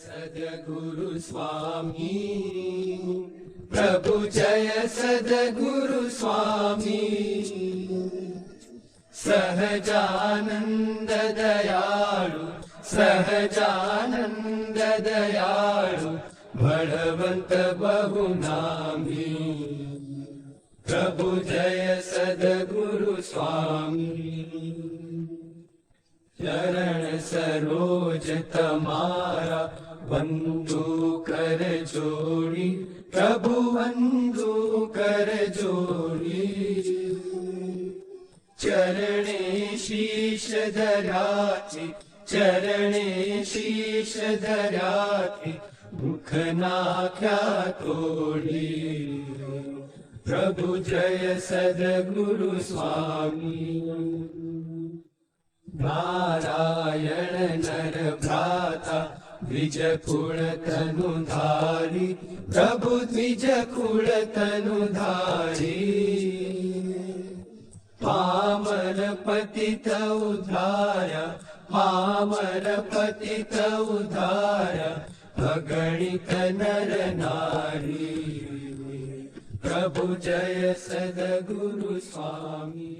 सद्गुरु स्वामी। प्रभु जय सद्गुरु स्वामी। सहजानन्द दयाळु सहजानन्द दयाळु भगवन्त बहुनामी प्रभु जय सद्गुरु स्वामी। चरण सरोज तमारा जोड़ी चरणे शीश धराति चरणे शीश धराति मुख नाख्या तोड़ी। प्रभु जय सद्गुरु स्वामी। नारायण नर भ्राता तनुधारी प्रभु द्विज पामर पतित उद्धार पामर पतित उद्धार अगणित नर नारी। प्रभु जय सद्गुरु स्वामी